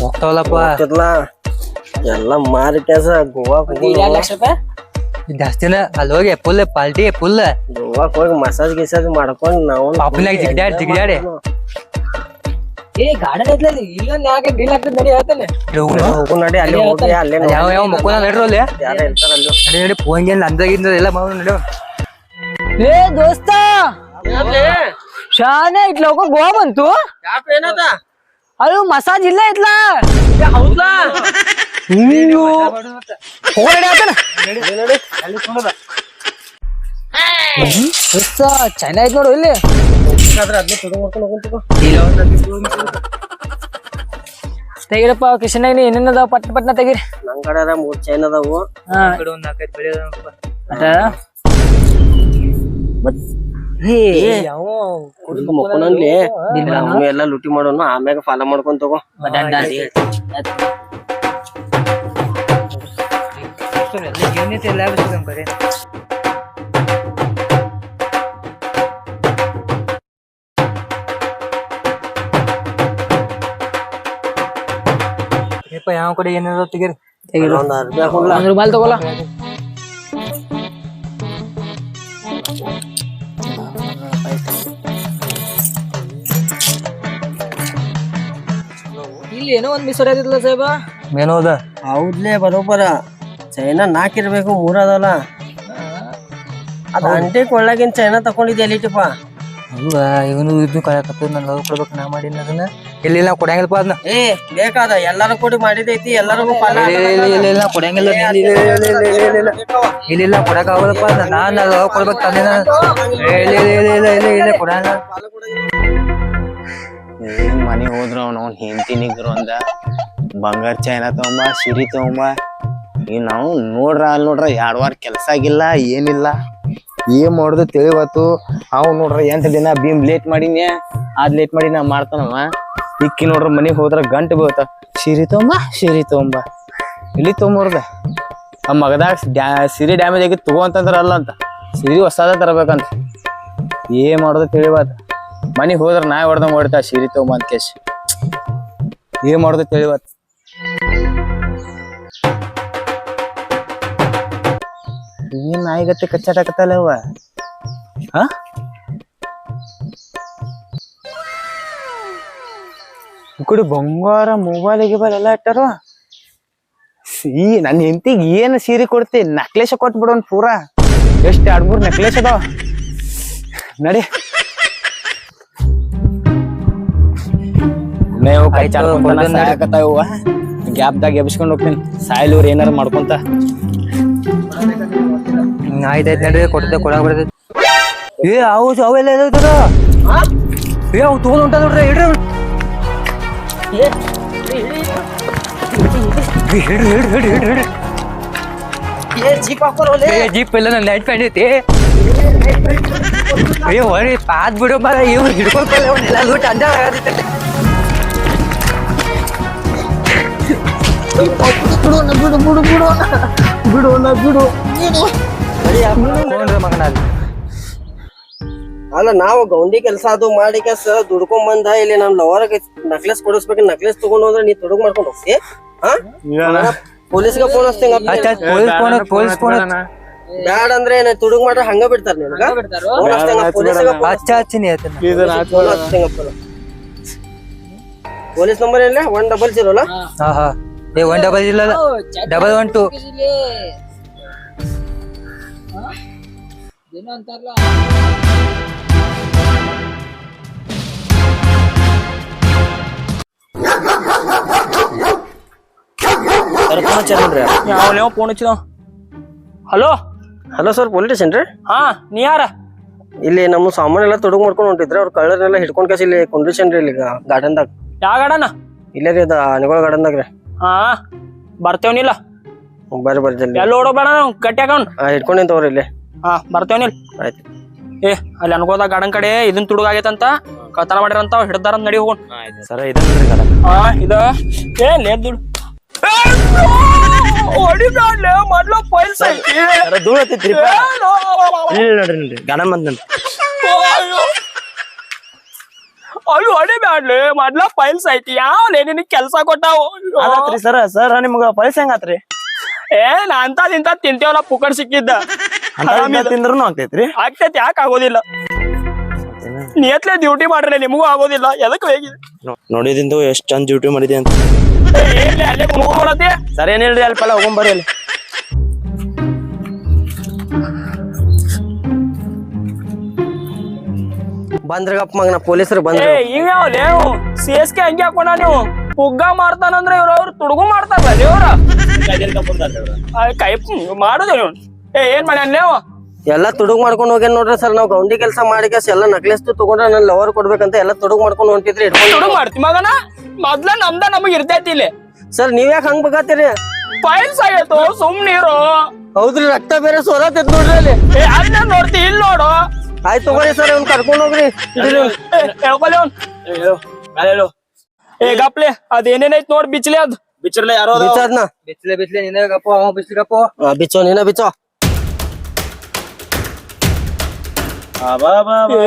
ಹೋಗ್ತಾವಲ್ಲಪ್ಪ ಎಲ್ಲ ಮಾರಿ ಕೆಲಸ ಗೋವಾಕ್ ಹೋಗಿ ಜಾಸ್ತಿನ? ಅಲ್ಲಿ ಹೋಗಿ ಫುಲ್ ಪಾಲ್ಟಿ ಫುಲ್ ಗೋವಾಕ್ ಹೋಗಿ ಮಸಾಜ್ ಗಿಸಾಜ್ ಮಾಡ್ಕೊಂಡು ನಾವು ಪಾಪ್ನಾಗ ಜಿಗ್ದಾಡಿ ಜಿಗ್ದಾಡಿ. ಏ ಗಾರ್ಡನ್ ಐತ್ಲಲ್ಲಿ ಇಲ್ಲೊಂದ್ ಯಾಕೆ ಡೀಲ್ ಆಗ್ತದೆ ನಡಿ ಹೇಳ್ತಾನೆ. ಹೋಗು ನಡಿ ಅಲ್ಲಿ ಹೋಗಿ ಅಲ್ಲೇ ಯಾವ ಯಾವ ಮಕ್ಕಳ ನಡ್ರು ಅಲ್ಲಿ? ಯಾರ ಇರ್ತಾರ ಅಲ್ಲಿ ನಡಿ ನಡಿ ಪೋಂಗೇನ್ ಅಂದಾಗಿಂದ ಎಲ್ಲ ಮಾವು ನಡಿ ಏ ದೋಸ್ತ. ಶಾನೆ ಇಟ್ಲ ಹೋಗೋ ಗೋವಾ ಬಂತು. ಏನದ? ಅಯ್ಯೋ ಮಸಾಜ್ ಇಲ್ಲ ಐತ್ಲಾ ಹೌದಾ? ನೀವು ಚೈನಾ ಐತ್ ನೋಡು ಇಲ್ಲಿ. ತೆಗಿರಪ್ಪ ಕಿಶನ್ ನೀ ಏನೇನದ ಪಟ್ ಪಟ್ನ ತೆಗಿರಿ. ನಮ್ ಕಡೆ ಮೂರ್ ಚೈನ್ ಅದಾವು. ಒಂದ್ ನಾಲ್ಕೈದು ಬೆಳೆ ಮತ್ತ ಮಕ್ಕಳಲ್ಲಿ ಎಲ್ಲ ಲುಟಿ ಮಾಡೋನು ಆಮ್ಯಾಗ ಫಾಲೋ ಮಾಡ್ಕೊಂಡ್ ತಗೋ. ಯಾವ ಕಡೆ ಏನಾರ ತೆಗೀರಿ? ಒಂದ್ ರೂಪಾಯಿ ತಗೋಲ್ಲ ಇಲ್ಲಿ ಏನೋ ಒಂದ್ ಮಿಸ್ ಹೊಡೆದಿಲ್ಲ ಸಾಹೇಬ ಏನೋದ ಹೌದ್ಲೇ ಬರೋಬರ ಚೈನಾ ನಾಕಿರ್ಬೇಕು ಮೂರದಲ್ಲ ಅದು ಅಂಟಿ ಕೊಳ್ಳಾಗಿನ ಚೈನಾ ತಕೊಂಡಿದ್ದೆ ಎಲ್ಲಿಟ್ಟಪ್ಪ ಇವನು ನಾ ಕೊಡಂಗಿಲ್ಲಪ್ಪ ಅದನ್ನ ಏ ಬೇಕಾದ ಎಲ್ಲಾರು ಮಾಡಿದೈತಿ ಎಲ್ಲರಿಗೂ ನಾನು ಏನ್ ಮನೆಗ್ ಹೋದ್ರ ಅವ್ನ ಅವ್ನ ಹೆಂಡತಿ ನಿಗ್ರು ಅಂದ. ಬಂಗಾರ ಚೈನಾ ತಗೊಂಬ, ಸಿರಿ ತಗೊಂಬ. ಈಗ ನಾವು ನೋಡ್ರ ಅಲ್ಲಿ ನೋಡ್ರ ಎರಡು ವಾರ ಕೆಲ್ಸ ಆಗಿಲ್ಲ, ಏನಿಲ್ಲ. ಏನ್ ಮಾಡುದು ತಿಳಿವತ್ತು ಅವ್ ನೋಡ್ರ ಎಂತ ದಿನ ಭೀಮ್ ಲೇಟ್ ಮಾಡೀನಿ. ಅದ್ ಲೇಟ್ ಮಾಡಿ ನಾ ಮಾಡ್ತಾನವ. ಇಕ್ಕಿ ನೋಡ್ರ ಮನೆಗೆ ಹೋದ್ರ ಗಂಟೆ ಬೀಳ್ತ. ಸಿರಿ ತಗೊಂಬ ಸಿರಿ ತಗೊಂಬ. ಇಲ್ಲಿ ತೊಗೊಂಬರ್ದ. ಆ ಮಗದಾಗ ಸಿರಿ ಡ್ಯಾಮೇಜ್ ಆಗಿ ತಗೋ ಅಂತಂದ್ರ ಅಲ್ಲ ಅಂತ. ಸಿರಿ ಹೊಸದ ತರಬೇಕಂತ. ಏನ್ ಮಾಡೋದು ತಿಳಿವತ್ತ ಮನಿಗ್ ಹೋದ್ರ ನಾಯಿ ಹೊಡೆದ ಹೊಡಿತಾ, ಸೀರೆ ತಗೊಂಬ ಅಂತ ಕೇಶ್ ಏನ್ ಮಾಡೋದು ತಿಳಿವತ್ ಏನ್ ನಾಯಿಗತ್ತೆ ಕಚ್ಚಾಟಕತ್ತಲ್ಲವ ಹಾ? ಈ ಕಡೆ ಬಂಗಾರ ಮೊಬೈಲ್ ಗಿಬಲ್ ಎಲ್ಲ ಇಟ್ಟಾರ. ಈ ನನ್ನ ಹೆಂಡತಿಗೆ ಏನ್ ಸೀರೆ ಕೊಡ್ತಿ? ನಕ್ಲೇಶ ಕೊಟ್ಬಿಡೋನ್ ಪೂರಾ. ಎಷ್ಟ್ ಎರಡ್ ಮೂರ್ ನೆಕ್ಲೇಸ್ ಅದಾವ. ನಡಿ. ಮೇವು ಕೈ ಸಾಯಕತ್ತಾವ ಗ್ಯಾಪ್ದಾಗ ಎಬ್ಸ್ಕೊಂಡು ಹೋಗ್ತೀನಿ. ಸಾಯ್ಲೂರ್ ಏನಾರ ಮಾಡ್ಕೊಂತ. ಆಯ್ತಾಯ್ತು ನಡ್ರಿ ಕೊಡ್ತೇವೆ ಕೊಡಕ್ ಬರ್ತೈತಿ. ಏ ಅವು ಅವೆಲ್ಲ ಇದಾವ್ತಾರ ಏ ಅವು ತಗೊಂಡ್ ಹೊಂಟ ನೋಡ್ರಿ ಹಿಡ್ರಿ ಹಿಡ್ರಿ ಹಿಡ್ರಿ ಹಿಡ್ರಿ ಹಿಡ್ರಿ ಹಿಡ್ರಿ ಜೀಪ್ ಎಲ್ಲ ನನ್ನ ಲೈಟ್ ಪ್ಯಾಂಟ್ ಐತಿ. ಏ ಹೊರಿ ಪಾದ್ ಬಿಡು ಮರ ಇವ್ರು ಹಿಡ್ಕೊಳ್ಕೊಳ್ಳಿ ಅವನ್ನೆಲ್ಲ ಲೂಟ್ ಅಂಜ ಮಗನ ಬಿಡು ಅಲ್ಲ ನಾವು ಗೌಂಡಿ ಕೆಲಸ ಅದು ಮಾಡಿ ಕೆಲಸ ದುಡ್ಕೊಂಡ್ ಬಂದ ಇಲ್ಲಿ ನಮ್ ಲವರ್ ನಕ್ಲೆಸ್ ಕೊಡಿಸ್ಬೇಕು ನಕ್ಲೆಸ್ ತಗೊಂಡ್ ಹೋದ್ರೆ ನೀ ತುಡುಗ್ ಮಾಡ್ಕೊಂಡು ಹೋಗ್ತಿ? ಹಾ ಪೊಲೀಸ್ಗೆ ಫೋನ್ ಅಚ್ಚ ಪೊಲೀಸ್ ಫೋನ್ ಪೊಲೀಸ್ ಫೋನ್ ಬ್ಯಾಡ ಅಂದ್ರೆ ಏನ್ ತುಡುಗ್ ಮಾಡ್ರೆ ಹಂಗ ಬಿಡ್ತಾರ ನಿನಗ? ಹಚ್ಚಿನಿ ಪೊಲೀಸ್ ನಂಬರ್ ಏನಿಲ್ಲ ಒನ್ ಡಬಲ್ ಜೀರೋ ಅಲ್ಲ? ಹಾ ಹಾ. ಏ ಒನ್ ಡಬಲ್ ಇಲ್ಲ ಡಬಲ್ ಒನ್ ಟು ಏನೋ ಅಂತಾರಲ್ಲ. ಯಾವ ಫೋನ್ ಹಚ್ಚಿದ? Hello hello sir police station ರೀ? ಹಾ ನೀ ಯಾರ? ಇಲ್ಲಿ ನಮ್ಮ ಸಾಮಾನ್ ಎಲ್ಲ ತೊಡಗ್ ಮಾಡ್ಕೊಂಡು ಹೊಂಟಿದ್ರೆ ಅವ್ರ ಕಳ್ಳರೆಲ್ಲ ಹಿಡ್ಕೊಂಡ್ ಕಸಿ ಇಲ್ಲಿ ಕುಂಡ್ರಿಸನ್ ರೀ ಇಲ್ಲಿ ಗಾರ್ಡನ್ದಾಗ ಯಾವ ಗಾರ್ಡನ್ ಇಲ್ಲೇ ರೀ ಅದ ಅನಿಗೋಳ ಗಾರ್ಡನ್ದಾಗ ರೀ. ಹಾ ಬರ್ತೇವನಿಲ್ಲ ಬರ್ರಿ ಬರ್ರಿ ಜಲ್ದಿ. ಓಡೋ ಓಡೋಬೇಡ ನಾವು ಗಟ್ಟಿಯಾಗ ಅವ್ನು. ಹಿಡ್ಕೊಂಡ್ ತಗೋರಿ ಇಲ್ಲಿ. ಹಾ ಬರ್ತೇವನಿಲ್ಲ ಆಯ್ತು. ಏ ಅಲ್ಲಿ ಅನ್ಕೋದ ಗಾರ್ಡನ್ ಕಡೆ ಇದನ್ ತುಡುಗಾಗೈತಂತ. ಕತನ ಮಾಡ್ಯಾರಂತ ಹಿಡ್ದಾರ ನಡಿ ಹೋಗೋಣ. ಸರ ಇದ ಹಾ ಇದ. ಏ ಲೇ ದುಡ್ಡು ಹೊಡಿಬ್ಯಾಡ್ಲೆ ಮೊದ್ಲು ಪೈಲ್ಸ್ ಐತಿ. ಹತ್ತಿತ್ರಿ ನೋಡ್ರಿ ನೋಡ್ರಿ. ಗಾರ್ಡನ್ ಬಂದ್ ಅಲ್ಲಿ ಹೊಡಿಬ್ಯಾಡ್ಲಿ ಮೊದ್ಲ ಫೈಲ್ಸ್ ಐತಿ. ಯಾವ ನಿನಗ್ ಕೆಲ್ಸ ಕೊಟ್ಟಾವು? ಆಗತ್ರಿ ಸರ್ ಸರ್ ನಿಮ್ಗ ಫೈಲ್ಸ್ ಹೆಂಗಾತ್ರಿ? ಏ ನಾ ಅಂತದ್ ಇಂತ ತಿಂತೇವಲ್ಲ ಪುಕಡ್ ಸಿಕ್ಕಿದ್ದ. ಅಂತ ತಿಂದ್ರೂ ಆಗ್ತೈತ್ರಿ? ಆಗ್ತೈತಿ ಯಾಕೆ ಆಗೋದಿಲ್ಲ. ನಿಯತ್ಲೆ ಡ್ಯೂಟಿ ಮಾಡ್ರಿ ನಿಮಗೂ ಆಗೋದಿಲ್ಲ. ಎದಕ್ ಬೇಗಿ ನೋಡಿದಿಂದ ಎಷ್ಟ್ ಚಂದ ಡ್ಯೂಟಿ ಮಾಡಿದೆ ಅಂತ. ಸರ್ ಏನ್ ಹೇಳ್ರಿ ಅಲ್ಪಲ್ಲ ಹೋಗೊಂಬರ್ರಿ ಅಲ್ಲಿ ಬಂದ್ರಗಪ್ಪ ಮಗನ ಪೊಲೀಸರು ಬಂದ್ರು. ಈಗ ನೀವು ಸಿ ಎಸ್ ಕೆ ಹಂಗೆ ಹಾಕೋಣ ನೀವು. ಪುಗ್ಗ ಮಾಡ್ತಾನಂದ್ರೆ ಇವ್ರ ಅವ್ರು ತುಡುಗು ಮಾಡ್ತಾರಲ್ಲ ಇವ್ರ ಕೈ ಮಾಡುದ ಏ ಏನ್ ಮಾಡ್ಯಾನ ನೀವು? ಎಲ್ಲಾ ತುಡುಗ್ ಮಾಡ್ಕೊಂಡು ಹೋಗ್ಯಾನ ನೋಡ್ರಿ ಸರ್ ನಾವು ಗೌಂಡಿ ಕೆಲಸ ಮಾಡಿ ಎಲ್ಲ ನಕ್ಲೆಸ್ ತಗೊಂಡ್ರೆ ನನ್ನ ಲವರ್ ಕೊಡ್ಬೇಕಂತ ಎಲ್ಲ ತುಡುಗ್ ಮಾಡ್ಕೊಂಡು ಹೊಂಟಿದ್ರಿ ತುಡುಗ್ ಮಾಡ್ತಿ ಮಗನ? ಮೊದ್ಲ ನಮ್ದ ನಮಗ್ ಇರ್ತೈತಿ ಇಲ್ಲಿ. ಸರ್ ನೀವ್ ಯಾಕೆ ಹಂಗ್ ಬಗಾತಿರಿ? ಫೈಲ್ಸ್ ಆಗೈತು ಸುಮ್ನೀರು. ಹೌದ್ರಿ ರಕ್ತ ಬೇರೆ ಸೋರತೈತ್ ನೋಡ್ರಿ ಅಲ್ಲಿ. ನೋಡ್ತಿ ಇಲ್ಲಿ ನೋಡು. ಆಯ್ತು ತಗೋರಿ ಸರ್ ಅವ್ನ್ ಕರ್ಕೊಂಡ್ ಹೋಗ್ರಿ ಅವ್ನ್. ಹೇಳ್ಕೊಲಿ ಅವ್ನ್ ಏ ಗಪ್ಲೆ ಅದೇನೇನೈತ್ ನೋಡ್ ಬಿಚ್ಲೆ ಅದ್ ಬಿಚ್ಚರ್ಲೆ ಯಾರೋ ಬಿಚ್ಚ ಅದ್ನ ಬಿಚ್ಲೆ ಬಿಚ್ಲೆ ನಿನ್ನ ಗಪ್ಪ ಅವ ಬಿಚ್ಲಿಗಪ್ಪ ಆ, ಬಿಚ್ಚೋ ನೀನ ಬಿಚ್ಚೋ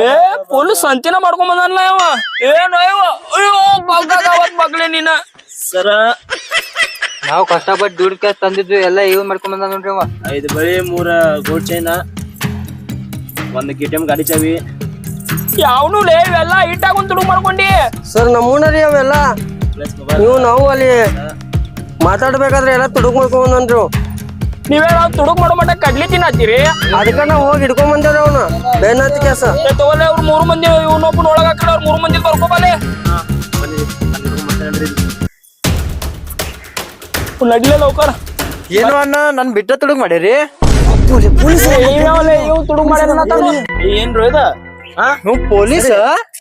ಏ ಫುಲ್ ಸಂತಿನ ಮಾಡ್ಕೊಂಡ್ ಬಂದಲ್ಲ ಅವ ಏನು ಇವ ಅಯ್ಯೋ ಬಗ್ಗಾಗ ಅವತ್ ಮಗ್ಳಿ ನೀನ ಸರ ನಾವು ಕಷ್ಟಪಟ್ಟು ದುಡ್ಡು ತಂದಿದ್ವಿ ಎಲ್ಲ ಇವ್ ಮಾಡ್ಕೊಂಡ್ ಬಂದ ನೋಡ್ರಿ ಅವ ಐದು ಬಳಿ ಮೂರ ಗೋಲ್ಡ್ ಚೈನ ಒಂದ್ ಕೆ ಟಿ ಎಂ ಗಾಡಿ ಚಾವಿ. ಯಾವನು ಲೇ ಇವೆಲ್ಲ ಇಟ್ಟಾಗೊಂಡ್ ತುಡುಗ್ ಮಾಡ್ಕೊಂಡಿ. ಸರ್ ನಮ್ಮೂನರಿ ಅವೆಲ್ಲ. ನೀವು ನಾವು ಅಲ್ಲಿ ಮಾತಾಡ್ಬೇಕಾದ್ರೆ ಎಲ್ಲ ತುಡುಕ್ ಮಾಡ್ಕೊಂಡ್ರು ನೀವೇ ನಾವು ತುಡುಗ್ ಮಾಡೋ ಮಟ್ಟ ಕಡ್ಲಿ ತಿನ್ನತ್ತೀರಿ? ಅದಕ್ಕ ನಾವ್ ಹೋಗಿ ಹಿಡ್ಕೊಂಡ್ ಬಂದೇವ್ರಿ ಅವ್ನ. ಬೇನಾತ್ ಕೆಸ ಏ ತಗೋಲೆ ಅವ್ರು ಮೂರು ಮಂದಿ ಇವನೊಬ್ಬನ ಒಳಗ ಹಾಕಿಲ್ಲ ಅವ್ರು ಮೂರು ಮಂದಿ ಬರ್ಕೋಬಾಲೆ ನಡಿಲೇ ಲೌಕರ್. ಏನು ಅಣ್ಣ ನನ್ ಬಿಟ್ಟ ತುಡುಗ್ ಮಾಡಿರಿ? ತುಡುಗ್ ಮಾಡ್ಯಾನ ಏನ್ರು ಇದ? ನೀವು ಪೊಲೀಸ್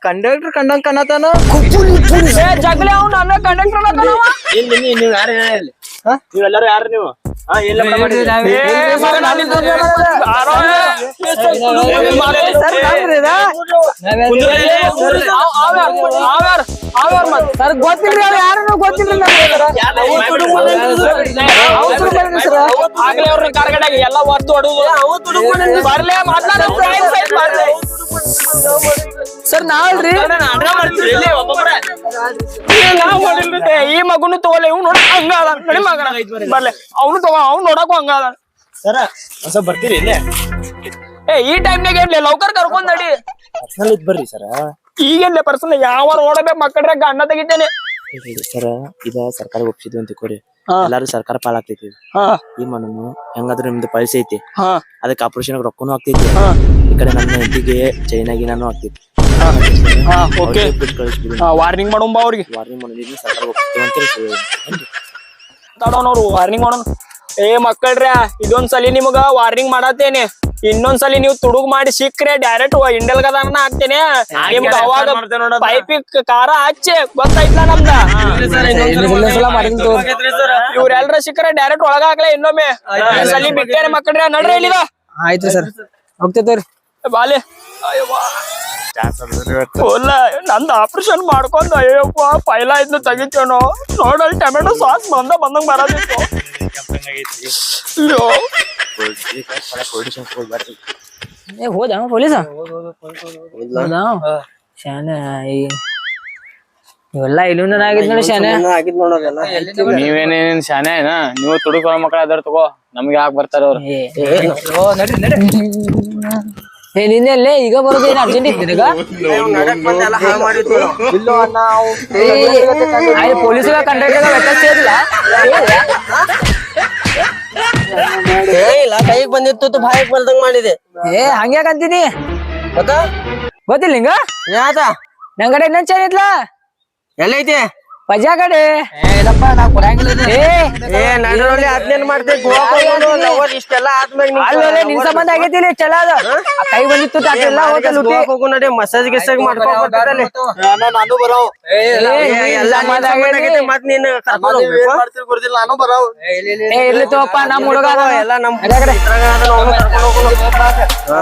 ಕಂಡಕ್ಟರ್ ಕಂಡಂಗ್ ಕಣತಾನ ಜಗ್ಲೆ ಅವ್ನು ನನ್ನ ಕಂಡಕ್ಟರ್ ನೀವು ಯಾರು ಹೇಳಿ ನೀವೆಲ್ಲರೂ ಯಾರು ನೀವು? ಸರ್ ಗೊತ್ತಿಲ್ರಿ ಅವ್ರು ಯಾರನ್ನು ಗೊತ್ತಿಲ್ರಿ ಆಗ್ಲೇ ಅವ್ರನ್ನ ಕಾರ್ಗಡಾಗ ಎಲ್ಲ ಒತ್ತು ಹೊಡುದು ಬರ್ಲೇ ಮಾತಾಡ ಸರ್ ನಾಳ್ರಿ ಈ ಮಗುನು ತಗೋಲೆ ಇವ್ ನೋಡ ಹಂಗ ನಡಿ ಮಗನ ಬರ್ಲೆ. ಅವನು ತಗೋ ಅವ್ನು ನೋಡಕ್ಕೂ ಹಂಗ ಅದ ಸರ ಹೊಸ ಬರ್ತೀರಿ ಇಲ್ಲೇ? ಏ ಈ ಟೈಮ್ನಾಗ ಏನ್ಲೇ ಲೌಕರ್ ಕರ್ಕೊಂಡ್ ನಡಿ. ಪರ್ಸನಲ್ ಇದ್ ಬರ್ರಿ ಸರ. ಈಗೇನ್ಲಿ ಪರ್ಸನ್ ಯಾವ ಓಡಬೇಕು ಮಕ್ಕಳ ಅಣ್ಣ ತೆಗಿತೇನೆ. ಸರ ಇದ ಸರ್ಕಾರ ಒಪ್ಸಿದ್ವಿ ಅಂತ ಕೊಡಿ. ಎಲ್ಲಾರು ಸರ್ಕಾರ ಪಾಲಾಗ್ತೈತಿ. ಈ ಮಣ್ಣು ಹೆಂಗಾದ್ರು ನಿಮ್ದು ಪೈಸೆ ಐತಿ. ಅದಕ್ಕೆ ಆಪರೇಷನ್ ರೊಕ್ಕನು ಆಗ್ತೈತಿ. ಹಾ. ಈ ಕಡೆ ನನ್ನ ಹೆಂಡತಿಗೆ ಚೈನಾ ಗಿನಾನು ಆಗ್ತೈತಿ. ಓಕೆ ವಾರ್ನಿಂಗ್ ಮಾಡೋಣ ಬಾ ಅವ್ರಿಗೆ. ವಾರ್ನಿಂಗ್ ಮಾಡಿದ್ವಿ ಸರ್ಕಾರ ಹೋಗ್ತೀವಿ ಅಂತ ವಾರ್ನಿಂಗ್ ಮಾಡೋಣ. ಏ ಮಕ್ಕಳ್ರೆ ಇದೊಂದ್ಸಲಿ ನಿಮಗ ವಾರ್ನಿಂಗ್ ಮಾಡತ್ತೇನೆ. ಇನ್ನೊಂದ್ಸಲಿ ನೀವು ತುಡುಗ್ ಮಾಡಿ ಸಿಕ್ಕ್ರೆ ಡೈರೆಕ್ಟ್ ಇಂಡಲ್ ಗದಾನ ಹಾಕ್ತೇನೆ. ನಿಮ್ಗ ಅವಾಗ ಪೈಪಿಗ್ ಕಾರ ಹಚ್ಚಿ ಗೊತ್ತಾಯ್ತಾ ನಮ್ದ? ಇವ್ರೆಲ್ರ ಸಿಕ್ಕರೆ ಡೈರೆಕ್ಟ್ ಒಳಗ ಹಾಕ್ಲೆ ಇನ್ನೊಮ್ಮೆ ಸಲಿ ಬಿಟ್ಟೇನೆ ಮಕ್ಕಳ್ರೆ ನಡ್ರಿ ಇಲ್ಲಿದ ಆಯ್ತು ಸರ್. ಹೋಗ್ತೇವ್ರಿ ಬಾಲೆ. ಇಲ್ಲ ನಂದು ಆಪರೇಷನ್ ಮಾಡ್ಕೊಂಡು ಅಯ್ಯಪ್ಪ ಪೈಲ ಇದ್ನ ತೆಗಿತೇನೋ. ನೋಡಲ್ ಟೊಮೆಟೊ ಸಾಸ್ ಬಂದ ಬಂದಂಗ್ ಬರೋದಿತ್ತು. ಏ ಹೋದ ಪೊಲೀಸ? ಹೌದಾ ಶಾನೆ ಈ ಇವೆಲ್ಲ ಇಲ್ಲಿಂದ ಆಗಿದ್ ನೋಡಿ ಶಾನೆ. ನೀವೇನೇನ್ ಶಾನೆ ಏನ? ನೀವು ತುಡುಕೋ ಮಕ್ಕಳ ಅದಾರ ತಗೋ ನಮ್ಗೆ ಯಾಕೆ ಬರ್ತಾರ ಅವ್ರು? ಏ ನಿನ್ನೆಲ್ಲೇ ಈಗ ಬರೋದು ಏನ್ ಅರ್ಜೆಂಟ್ ಇತ್ತು ನಿನಗ ವ್ಯತ್ಯಾಸ ಇರಲಿಲ್ಲ ಏ ಇಲ್ಲ ಕೈಗ್ ಬಂದಿತ್ತು ಬಾಯಿಗೆ ಬರ್ದಂಗ್ ಮಾಡಿದೆ. ಏ ಹಂಗ್ಯಾಕ್ ಅಂತೀನಿ? ಗೊತ್ತಾ ಗೊತ್ತಿಲ್ಲ ನಿಂಗ? ಯಾತ ನನ್ ಕಡೆ ಇನ್ನೊಂದ್ ಚೇನ್ ಎಲ್ಲ ಎಲ್ಲೈತಿ? ಪಜಾ ಕಡೆ. ಏ ಏ ನಡ್ರಲ್ಲಿ ಅದ್ನೇನ್ ಮಾಡ್ತೀವಿ. ಗೋವಾಕ್ ಹೋಗೋದು ಲವರ್ ಇಷ್ಟೆಲ್ಲ ಆದ್ಮೇಲೆ ನಿನ್ ಸಂಬಂಧ ಆಗೈತಿ ಇಲ್ಲಿ ಚಲ ಅದ. ಕೈ ಬಂದಿತ್ತು ಅದೆಲ್ಲ ಹೋಗಲ್ಲ ಗೋವಾಕ್ ಹೋಗು ನಡಿ ಮಸಾಜ್ ಗಿಸಾಜ್ ಮಾಡ್ಕೊಂಡು ಬರ್ತಿದ್ದಲ್ಲಿ. ನಾನು ಬರೋ ಏ, ಎಲ್ಲ ನಿನ್ ಮತ್ತ್ ನೀನ್ ಕರ್ಕೊಂಡ್ ಹೋಗ್ಬೇಕು. ನಾನು ಬರೋ ಏ ಇರ್ಲಿ ತಗೋಪ್ಪ ನಮ್ ಹುಡುಗ. ಎಲ್ಲ ನಮ್ ಅದೇ ಕಡೆ. ಇದ್ರಾಗ ಅದ, ಅವ್ನು ಕರ್ಕೊಂಡ್ ಹೋಗೋನು. ಹಾ.